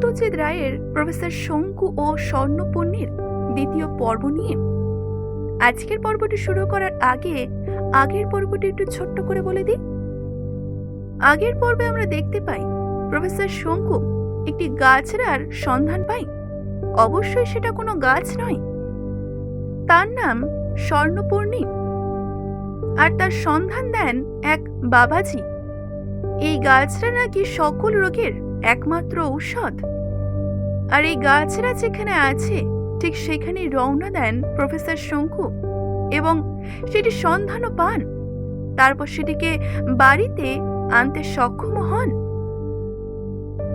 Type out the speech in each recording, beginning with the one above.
সত্যজিৎ রায়ের প্রফেসর শঙ্কু ও স্বর্ণপূর্ণের দ্বিতীয় পর্ব নিয়ে। আজকের পর্বটি শুরু করার আগে আগের পর্বটি একটু ছোট্ট করে বলে দিই। আগের পর্বে আমরা দেখতে পাই, প্রফেসর শঙ্কু একটি গাছরার সন্ধান পাই অবশ্যই সেটা কোনো গাছ নয়। তার নাম স্বর্ণপূর্ণি আর তার সন্ধান দেন এক বাবাজি। এই গাছরা নাকি সকল রোগের একমাত্র ঔষধ? আর এই গাছরা যেখানে আছে, ঠিক সেখানেই রওনা দেন প্রফেসর শঙ্কু এবং সেটি সন্ধানও পান। তারপর সেটিকে বাড়িতে আনতে সক্ষম হন।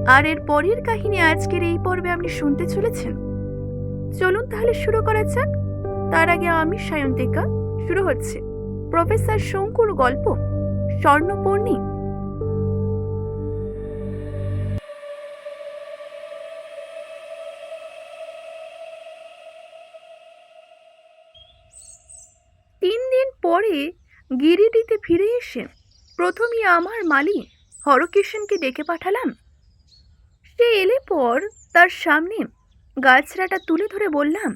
আর এর পরের কাহিনী আজকের এই পর্বে আপনি শুনতে চলেছেন। চলুন তাহলে শুরু করা যাক। তার আগে আমি, সায়ন্তিকা, শুরু হচ্ছে। প্রফেসর শঙ্কুর গল্প, স্বর্ণপর্ণী। গিরিডিতে ফিরে এসে প্রথমে আমার মালি হরকিষণকে ডেকে পাঠালাম। সে এলে পর তার সামনে গাছড়াটা তুলে ধরে বললাম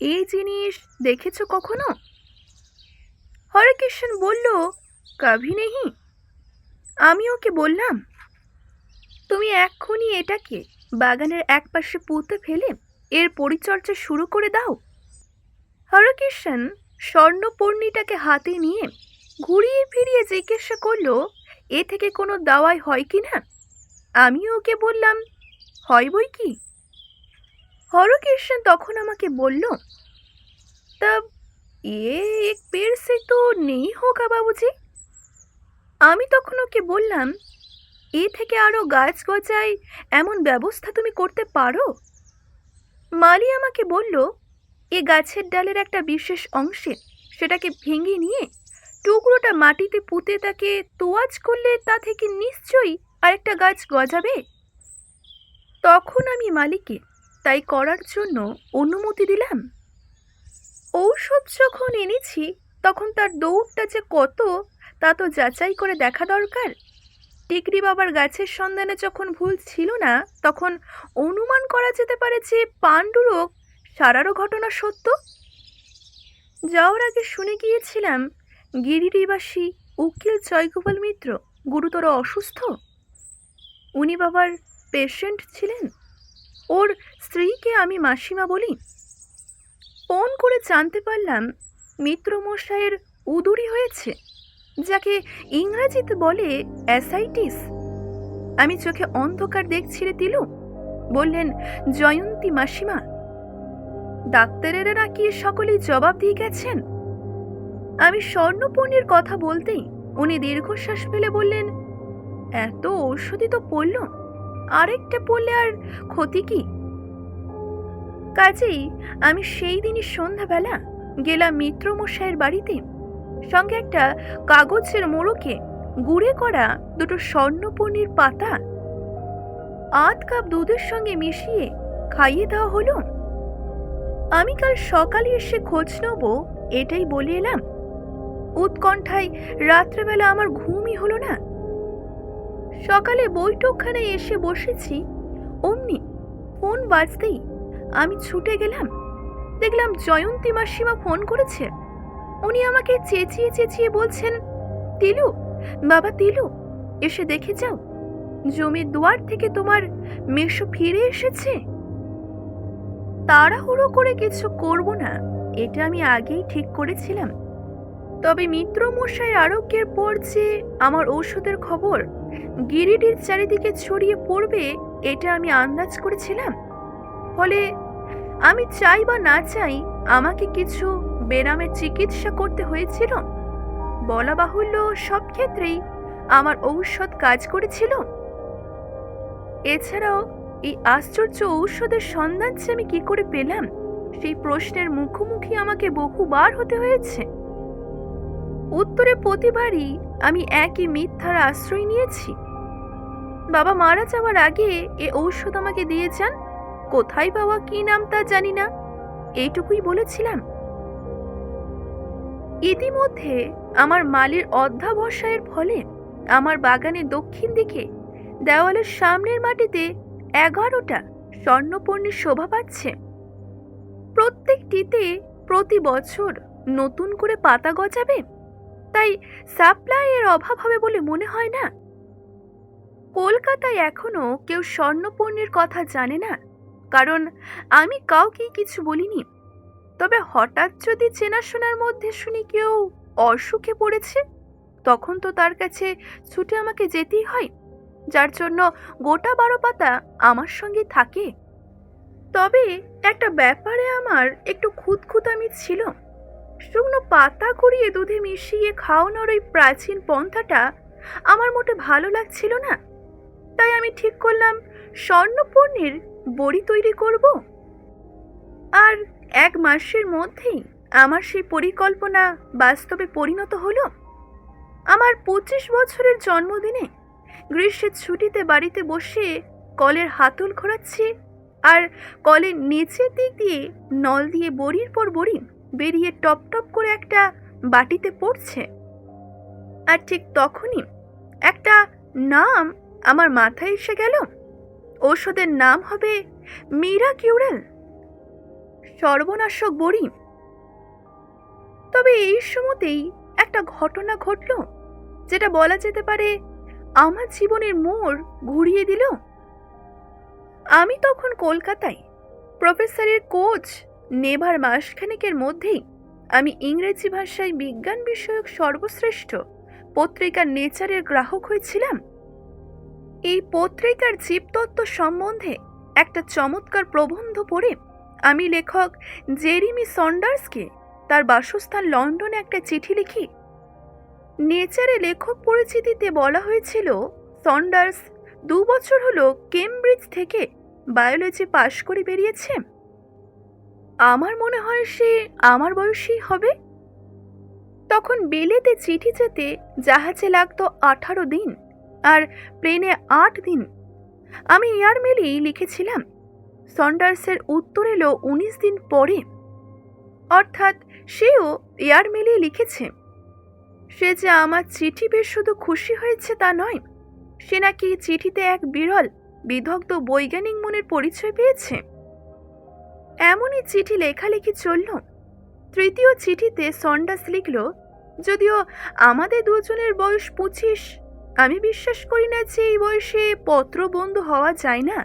এই জিনিস দেখেছ কখনো? হরকিষণ বলল, কাভি নেহি আমি ওকে বললাম, তুমি এক্ষুনি এটাকে বাগানের একপাশে পুঁতে ফেলে এর পরিচর্যা শুরু করে দাও। হরকিষণ স্বর্ণপূর্ণিটাকে হাতে নিয়ে ঘুরিয়ে ফিরিয়ে জিজ্ঞাসা করল, এ থেকে কোনো দাওয়াই হয় কি না? আমি ওকে বললাম, হয় বই কি? হরকিষণ তখন আমাকে বলল, তা এ এক পেড় সে তো নেই হোগা বাবুজি আমি তখন ওকে বললাম, এ থেকে আরও গাছ গজায় এমন ব্যবস্থা তুমি করতে পারো? মালি আমাকে বলল এ গাছের ডালের একটা বিশেষ অংশে সেটাকে ভেঙে নিয়ে টুকরোটা মাটিতে পুঁতে তাকে তোয়াজ করলে তা থেকে নিশ্চয়ই আরেকটা গাছ গজাবে। তখন আমি মালিকে তাই করার জন্য অনুমতি দিলাম। ঔষধ যখন এনেছি, তখন তার দৌড়টা যে কত, তা তো যাচাই করে দেখা দরকার। টিকরি বাবার গাছের সন্ধানে যখন ভুল ছিল না, তখন অনুমান করা যেতে পারে যে পাণ্ডুরোগ সারারও ঘটনা সত্য? যাওয়ার আগে শুনে গিয়েছিলাম গিরিডিবাসী উকিল জয়গোপাল মিত্র গুরুতর অসুস্থ। উনি বাবার পেশেন্ট ছিলেন। ওর স্ত্রীকে আমি মাসিমা বলি। ফোন করে জানতে পারলাম মিত্রমশাইয়ের উদুরি হয়েছে, যাকে ইংরাজিতে বলে অ্যাসাইটিস। আমি চোখে অন্ধকার দেখছিলে তিলু, বললেন, জয়ন্তী মাসিমা। ডাক্তারেরা নাকি সকলেই জবাব দিয়ে গেছেন? আমি স্বর্ণপূর্ণের কথা বলতেই উনি দীর্ঘশ্বাস ফেলে বললেন, এত ঔষধি তো পড়ল, আরেকটা পড়লে আর ক্ষতি কি? কাজেই আমি সেই দিনই সন্ধ্যাবেলা গেলাম মিত্রমশাইয়ের বাড়িতে। সঙ্গে একটা কাগজের মোড়কে গুঁড়ে করা দুটো স্বর্ণপূর্ণির পাতা। আধ কাপ দুধের সঙ্গে মিশিয়ে খাইয়ে দেওয়া হলো। আমি কাল সকালে এসে খোঁজ নেব, এটাই বলে এলাম। উৎকণ্ঠায় রাত্রেবেলা আমার ঘুমই হলো না। সকালে বৈঠকখানে এসে বসেছি, অমনি ফোন বাজতেই আমি ছুটে গেলাম। দেখলাম জয়ন্তী মাসিমা ফোন করেছে। উনি আমাকে চেঁচিয়ে চেঁচিয়ে বলছেন, তিলু, বাবা তিলু, এসে দেখে যাও। জমির দুয়ার থেকে তোমার মেশো ফিরে এসেছে। তাড়াহুড়ো করে কিছু করব না, এটা আমি আগেই ঠিক করেছিলাম। তবে মিত্র মশাই আরোগ্যের পর যে আমার ঔষধের খবর গিরিডির চারিদিকে ছড়িয়ে পড়বে, এটা আমি আন্দাজ করেছিলাম। ফলে আমি চাই বা না চাই, আমাকে কিছু বেনামে চিকিৎসা করতে হয়েছিল। বলা বাহুল্য সব ক্ষেত্রেই আমার ঔষধ কাজ করেছিল। এছাড়াও এই আশ্চর্য ঔষধের সন্ধান যে আমি কি করে পেলাম? সেই প্রশ্নের মুখোমুখি আমাকে বহুবার হতে হয়েছে। উত্তরে প্রতিবারই আমি একই মিথ্যার আশ্রয় নিয়েছি। বাবা মারা যাওয়ার আগে এ ঔষধ আমাকে দিয়ে যান। কোথায় পাওয়া কি নাম তা জানি না। এইটুকুই বলেছিলাম। ইতিমধ্যে আমার মালির অধ্যাবসায়ের ফলে আমার বাগানের দক্ষিণ দিকে দেওয়ালের সামনের মাটিতে এগারোটা স্বর্ণপর্ণীর শোভা পাচ্ছে। প্রত্যেকটিতে প্রতি বছর নতুন করে পাতা গজাবে? তাই সাপ্লাইয়ের অভাব হবে বলে মনে হয় না? কলকাতায় এখনও কেউ স্বর্ণপর্ণীর কথা জানে না, কারণ আমি কাউকেই কিছু বলিনি। তবে হঠাৎ যদি চেনাশোনার মধ্যে শুনি কেউ অসুখে পড়েছে, তখন তো তার কাছে ছুটে আমাকে যেতেই হয়। যার জন্য গোটা বারো পাতা আমার সঙ্গে থাকে। তবে একটা ব্যাপারে আমার একটু খুঁতখুতামি ছিল। শুকনো পাতা কুড়িয়ে দুধে মিশিয়ে খাওয়ানোর ওই প্রাচীন পন্থাটা আমার মোটে ভালো লাগছিল না। তাই আমি ঠিক করলাম স্বর্ণপর্ণের বড়ি তৈরি করব। আর এক মাসের মধ্যেই আমার সেই পরিকল্পনা বাস্তবে পরিণত হলো। আমার পঁচিশ বছরের জন্মদিনে গ্রীষ্মের ছুটিতে বাড়িতে বসে কলের হাতল ঘোরাচ্ছি আর কলের নিচের দিক দিয়ে নল দিয়ে বড়ির পর বড়ি বেরিয়ে টপ টপ করে একটা বাটিতে পড়ছে। আর ঠিক তখনই একটা নাম আমার মাথায় এসে গেল। ওষুধের নাম হবে মীরা কিউরেল সর্বনাশক বড়ি। তবে এই সময়তেই একটা ঘটনা ঘটল, যেটা বলা যেতে পারে আমার জীবনের মোড় ঘুরিয়ে দিল? আমি তখন কলকাতায়। প্রফেসরের কোচ নেভার মাসখানেকের মধ্যেই আমি ইংরেজি ভাষায় বিজ্ঞান বিষয়ক সর্বশ্রেষ্ঠ পত্রিকার নেচারের গ্রাহক হয়েছিলাম। এই পত্রিকার জীবতত্ত্ব সম্বন্ধে একটা চমৎকার প্রবন্ধ পড়ে আমি লেখক জেরিমি সন্ডার্সকে তার বাসস্থান লন্ডনে একটা চিঠি লিখি নেচারে লেখক পরিচিতিতে বলা হয়েছিল, সন্ডার্স দু বছর হলো কেমব্রিজ থেকে বায়োলজি পাশ করে বেরিয়েছে। আমার মনে হয় সে আমার বয়সী হবে। তখন বেলেতে চিঠি যেতে জাহাজে লাগতো আঠারো দিন আর প্লেনে আট দিন। আমি এয়ারমেলেই লিখেছিলাম, সন্ডার্সের উত্তর এলো উনিশ দিন পরে। অর্থাৎ সেও এয়ারমেলেই লিখেছে। সে যে আমার চিঠি বেশ শুধু খুশি হয়েছে তা নয়, সে নাকি চিঠিতে এক বিরল বিদগ্ধ বৈজ্ঞানিক মনের পরিচয় পেয়েছে। এমনই চিঠি লেখালেখি চলল। তৃতীয় চিঠিতে সন্ডাস লিখল, যদিও আমাদের দুজনের বয়স পঁচিশ, আমি বিশ্বাস করি না যে এই বয়সে পত্র বন্ধু হওয়া যায় না।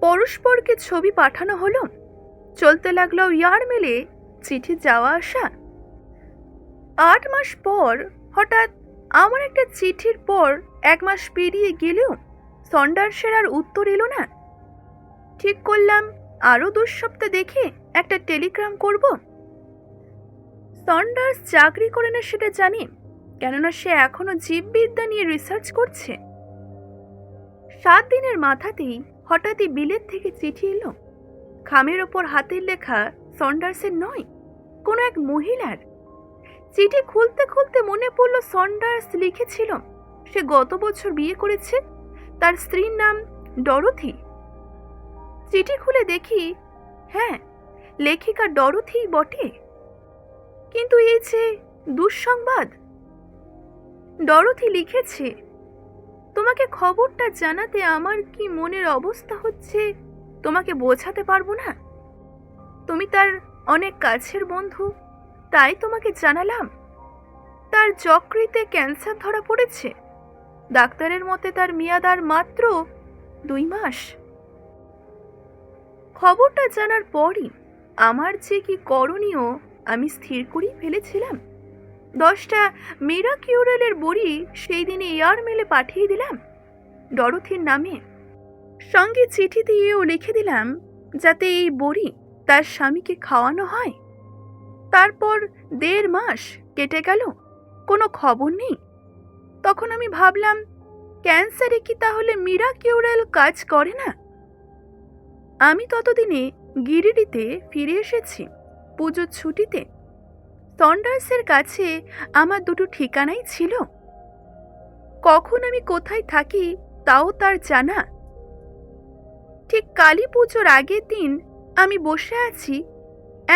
পরস্পরকে ছবি পাঠানো হলো। চলতে লাগল ইয়ার মেলে চিঠি যাওয়া আসা। আট মাস পর, হঠাৎ আমার একটা চিঠির পর এক মাস পেরিয়ে গেলেও সন্ডার্সের আর উত্তর এলো না। ঠিক করলাম, আরও দু সপ্তাহ দেখে একটা টেলিগ্রাম করব। সন্ডার্স চাকরি করে না সেটা জানি, কেননা সে এখনও জীববিদ্যা নিয়ে রিসার্চ করছে। সাত দিনের মাথাতেই হঠাৎই বিলেত থেকে চিঠি এলো। খামের ওপর হাতের লেখা সন্ডার্সের নয়, কোনো এক মহিলার। চিঠি খুলতে খুলতে মনে পড়ল সন্ডার্স লিখেছিল, সে গত বছর বিয়ে করেছে, তার স্ত্রীর নাম ডরথি। চিঠি খুলে দেখি হ্যাঁ লেখিকা ডরথি বটে। কিন্তু এই যে দুঃসংবাদ। ডরথি লিখেছে, তোমাকে খবরটা জানাতে আমার কি মনের অবস্থা হচ্ছে, তোমাকে বোঝাতে পারব না? তুমি তার অনেক কাছের বন্ধু। তাই তোমাকে জানালাম। তার যকৃতে ক্যান্সার ধরা পড়েছে। ডাক্তারের মতে তার মেয়াদ আর মাত্র দুই মাস। খবরটা জানার পরই আমার যে কি করণীয় আমি স্থির করেই ফেলেছিলাম। দশটা মেরা কিউরেলের বড়ি সেই দিনে এয়ার মেলে পাঠিয়ে দিলাম ডরথির নামে। সঙ্গে চিঠি দিয়েও লিখে দিলাম, যাতে এই বড়ি তার স্বামীকে খাওয়ানো হয়। তারপর দেড় মাস কেটে গেল, কোনো খবর নেই। তখন আমি ভাবলাম, ক্যান্সারে কি তাহলে মীরা কিউরেল কাজ করে না? আমি ততদিনে গিরিডিতে ফিরে এসেছি, পুজোর ছুটিতে। সন্ডার্সের কাছে আমার দুটো ঠিকানাই ছিল। কখন আমি কোথায় থাকি তাও তার জানা। ঠিক কালী পুজোর আগের দিন আমি বসে আছি,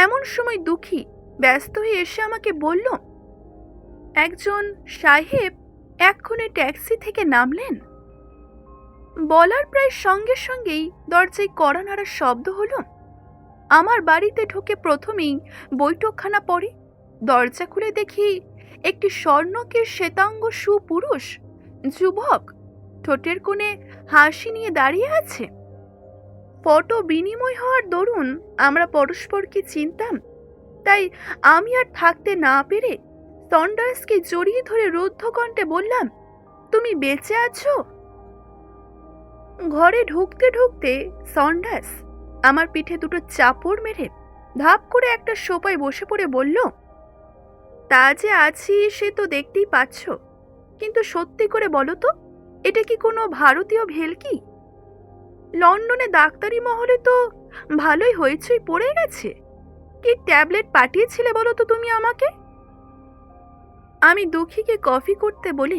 এমন সময় দুঃখী ব্যস্ত হয়ে এসে আমাকে বলল, একজন সাহেব এক্ষণে ট্যাক্সি থেকে নামলেন। বলার প্রায় সঙ্গে সঙ্গেই দরজায় কড়া নাড়ার শব্দ হলো। আমার বাড়িতে ঢুকে প্রথমেই বৈঠকখানা পড়ে। দরজা খুলে দেখি একটি স্বর্ণকের শ্বেতাঙ্গ সুপুরুষ যুবক ঠোঁটের কোণে হাসি নিয়ে দাঁড়িয়ে আছে। ফটো বিনিময় হওয়ার দরুন আমরা পরস্পরকে চিনতাম। তাই আমি আর থাকতে না পেরে সন্ডার্সকে জড়িয়ে ধরে রুদ্ধ কণ্ঠে বললাম, তুমি বেঁচে আছো? ঘরে ঢুকতে ঢুকতে সন্ডার্স আমার পিঠে দুটো চাপড় মেরে ধাপ করে একটা সোপায় বসে পড়ে বলল, তা যে আছি সে তো দেখতেই পাচ্ছ, কিন্তু সত্যি করে বলো তো, এটা কি কোনো ভারতীয় ভেলকি? লন্ডনে ডাক্তারি মহলে তো ভালোই হয়েছই পড়ে গেছে। কি ট্যাবলেট পাঠিয়েছিলে বলো তো তুমি আমাকে? আমি দুঃখীকে কফি করতে বলে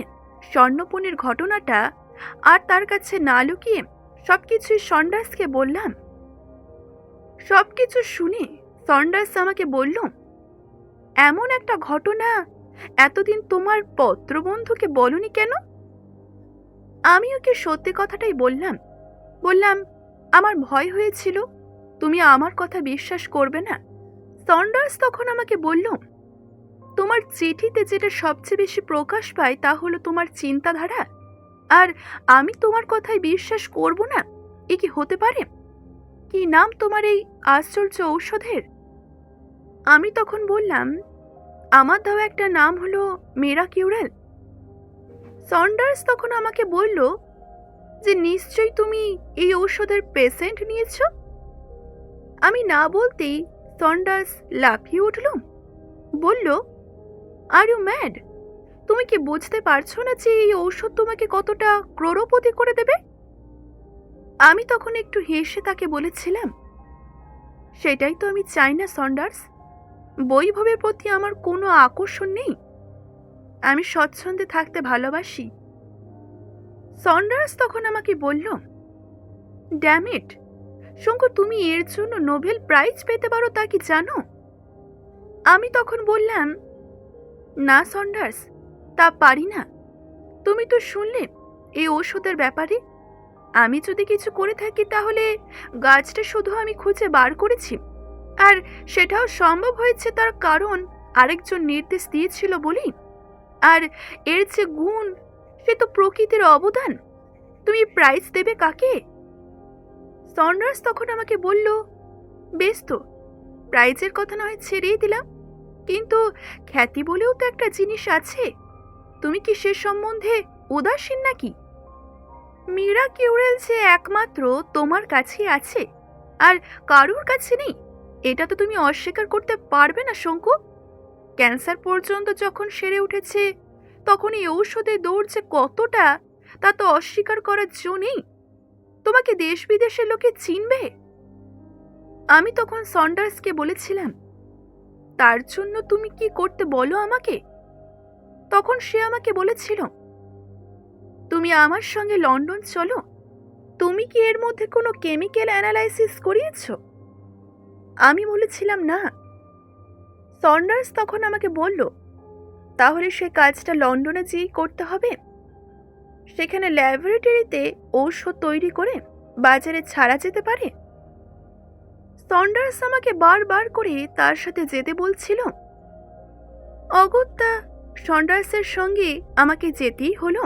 স্বর্ণপণের ঘটনাটা আর তার কাছে না লুকিয়ে সব সবকিছুই সন্ডার্সকে বললাম। সবকিছু শুনে সন্ডার্স আমাকে বলল, এমন একটা ঘটনা এতদিন তোমার পত্রবন্ধুকে বলনি কেন? আমি ওকে সত্যি কথাটাই বললাম বললাম, আমার ভয় হয়েছিল, তুমি আমার কথা বিশ্বাস করবে না। সন্ডার্স তখন আমাকে বলল, তোমার চিঠিতে যেটা সবচেয়ে বেশি প্রকাশ পায় তা হলো তোমার চিন্তাধারা। আর আমি তোমার কথায় বিশ্বাস করব না, এ কি হতে পারে? কি নাম তোমার এই আশ্চর্য ঔষধের? আমি তখন বললাম, আমার দাও একটা নাম হলো মেরা কিউরেল সন্ডার্স তখন আমাকে বলল, যে নিশ্চয়ই তুমি এই ঔষধের পেশেন্ট নিয়েছ? আমি না বলতেই সন্ডার্স লাফিয়ে উঠল। বলল আর ইউ ম্যাড তুমি কি বুঝতে পারছ না যে এই ঔষধ তোমাকে কতটা ক্রোড়পতি করে দেবে? আমি তখন একটু হেসে তাকে বলেছিলাম, সেটাই তো আমি চাই না সন্ডার্স বৈভবের প্রতি আমার কোনো আকর্ষণ নেই। আমি স্বচ্ছন্দে থাকতে ভালোবাসি। সন্ডার্স তখন আমাকে বলল ড্যামিট শঙ্কু তুমি এর জন্য নোবেল প্রাইজ পেতে পারো তা কি জানো? আমি তখন বললাম, না, সন্ডার্স, তা পারি না। তুমি তো শুনলে এই ওষুধের ব্যাপারে। আমি যদি কিছু করে থাকি তাহলে গাছটা শুধু আমি খুঁজে বার করেছি। আর সেটাও সম্ভব হয়েছে তার কারণ আরেকজন নির্দেশ দিয়েছিল বলেই আর এর যে গুণ, সে তো প্রকৃতির অবদান। তুমি প্রাইজ দেবে কাকে? সন্ডার্স তখন আমাকে বলল, বেশ তো, প্রাইজের কথা নয় ছেড়েই দিলাম। কিন্তু খ্যাতি বলেও তো একটা জিনিস আছে। তুমি কি সে সম্বন্ধে উদাসীন নাকি? মীরা কিউরেল যে একমাত্র তোমার কাছেই আছে, আর কারুর কাছে নেই, এটা তো তুমি অস্বীকার করতে পারবে না, শঙ্কু। ক্যান্সার পর্যন্ত যখন সেরে উঠেছে, তখন এই ঔষধে দৌড় যে কতটা, তা তো অস্বীকার করার জো নেই। তোমাকে দেশ বিদেশের লোকে চিনবে? আমি তখন সন্ডার্সকে বলেছিলাম, তার জন্য তুমি কি করতে বলো আমাকে? তখন সে আমাকে বলেছিল, তুমি আমার সঙ্গে লন্ডন চলো। তুমি কি এর মধ্যে কোনো কেমিক্যাল অ্যানালাইসিস করিয়েছ? আমি বলেছিলাম, না। সন্ডার্স তখন আমাকে বলল, তাহলে সে কাজটা লন্ডনে যেয়েই করতে হবে সেখানে ল্যাবরেটরিতে ঔষধ তৈরি করে বাজারে ছাড়া যেতে পারে? সন্ডার্স আমাকে বারবার করে তার সাথে যেতে বলছিল। অগত্যা, সন্ডার্সের সঙ্গে আমাকে যেতেই হলো।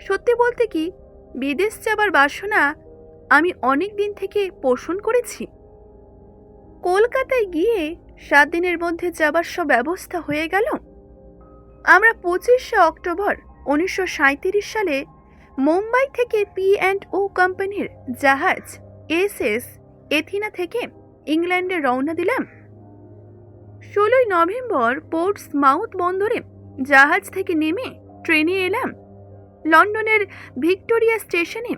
সত্যি বলতে কি, বিদেশ যাবার বাসনা আমি অনেক দিন থেকে পোষণ করেছি। কলকাতায় গিয়ে সাত দিনের মধ্যে যাবার সব ব্যবস্থা হয়ে গেল। আমরা পঁচিশে অক্টোবর উনিশশো সাঁইত্রিশ সালে মুম্বাই থেকে পি অ্যান্ড ও কোম্পানির জাহাজ এস এস এথিনা থেকে ইংল্যান্ডে রওনা দিলাম। ষোলোই নভেম্বর পোর্টস মাউথ বন্দরে জাহাজ থেকে নেমে ট্রেনে এলাম। লন্ডনের ভিক্টোরিয়া স্টেশনে।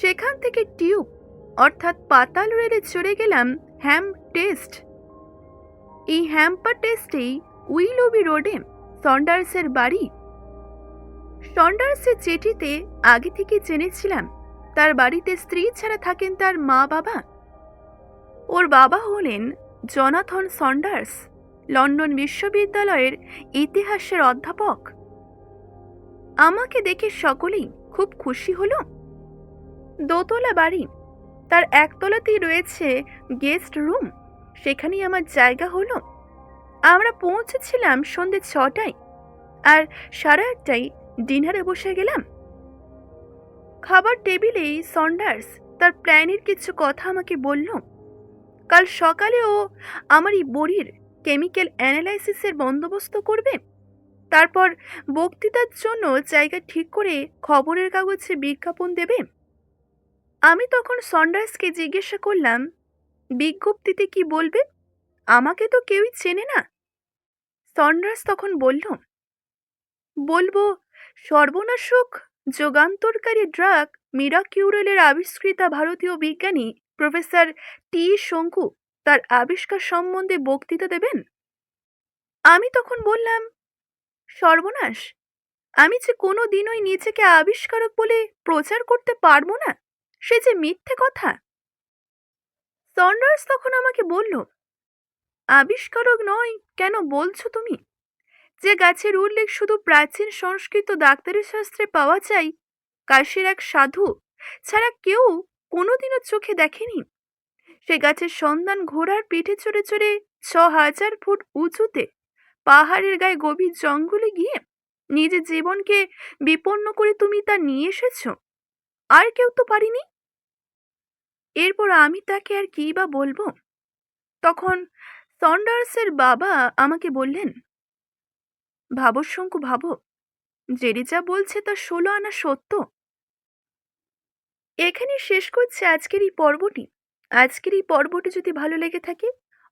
সেখান থেকে টিউব, অর্থাৎ পাতাল রেলে চড়ে গেলাম হ্যাম টেস্ট। এই হ্যাম্পার টেস্টেই উইলবি রোডে সন্ডার্সের বাড়ি সন্ডার্সের চিঠিতে আগে থেকে জেনেছিলাম, তার বাড়িতে স্ত্রী ছাড়া থাকেন তার মা বাবা। ওর বাবা হলেন জনাথন সন্ডার্স, লন্ডন বিশ্ববিদ্যালয়ের ইতিহাসের অধ্যাপক। আমাকে দেখে সকলেই খুব খুশি হলো। দোতলা বাড়ি, তার একতলাতেই রয়েছে গেস্ট রুম, সেখানেই আমার জায়গা হলো। আমরা পৌঁছেছিলাম সন্ধ্যে ছটায়, আর সাড়ে আটটায় ডিনারে বসে গেলাম। খাবার টেবিলেই সন্ডার্স তার প্ল্যানের কিছু কথা আমাকে বলল। কাল সকালে ও আমার এই বড়ির কেমিক্যাল অ্যানালাইসিসের বন্দোবস্ত করবে। তারপর বক্তৃতার জন্য জায়গা ঠিক করে খবরের কাগজে বিজ্ঞাপন দেবে। আমি তখন সন্ডার্সকে জিজ্ঞাসা করলাম, বিজ্ঞপ্তিতে কি বলবে? আমাকে তো কেউই চেনে না। সন্ডার্স তখন বলল, বলব সর্বনাশক যোগান্তরকারী ড্রাগ মিরাকিউরেলের আবিষ্কৃতা ভারতীয় বিজ্ঞানী প্রফেসর টি শঙ্কু তার আবিষ্কার সম্বন্ধে বক্তৃতা দেবেন? আমি তখন বললাম, সর্বনাশ, আমি যে কোনো দিনই নিজেকে আবিষ্কারক বলে প্রচার করতে পারব না, সে যে মিথ্যে কথা। সন্ডার্স তখন আমাকে বলল, আবিষ্কারক নয়, কেন বলছো তুমি? যে গাছের উল্লেখ শুধু প্রাচীন সংস্কৃত ডাক্তারি শাস্ত্রে পাওয়া যায়, কাশীর এক সাধু ছাড়া কেউ কোনোদিনও চোখে দেখেনি। সে গাছের সন্ধান ঘোড়ার পিঠে চড়ে চড়ে ছ হাজার ফুট উঁচুতে পাহাড়ের গায়ে গভীর জঙ্গলে গিয়ে নিজের জীবনকে বিপন্ন করে তুমি তা নিয়ে এসেছ। আর কেউ তো পারিনি। এরপর আমি তাকে আর কি বা বলব? তখন সন্ডার্সের বাবা আমাকে বললেন ভাবো শঙ্কু, ভাবো। জেরি যা বলছে তা ষোলো আনা সত্য। এখানে শেষ করছে আজকের এই পর্বটি। আজকের এই পর্বটি যদি ভালো লেগে থাকে,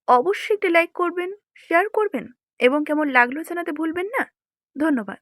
অবশ্যই একটা লাইক করবেন, শেয়ার করবেন এবং কেমন লাগল জানাতে ভুলবেন না। ধন্যবাদ।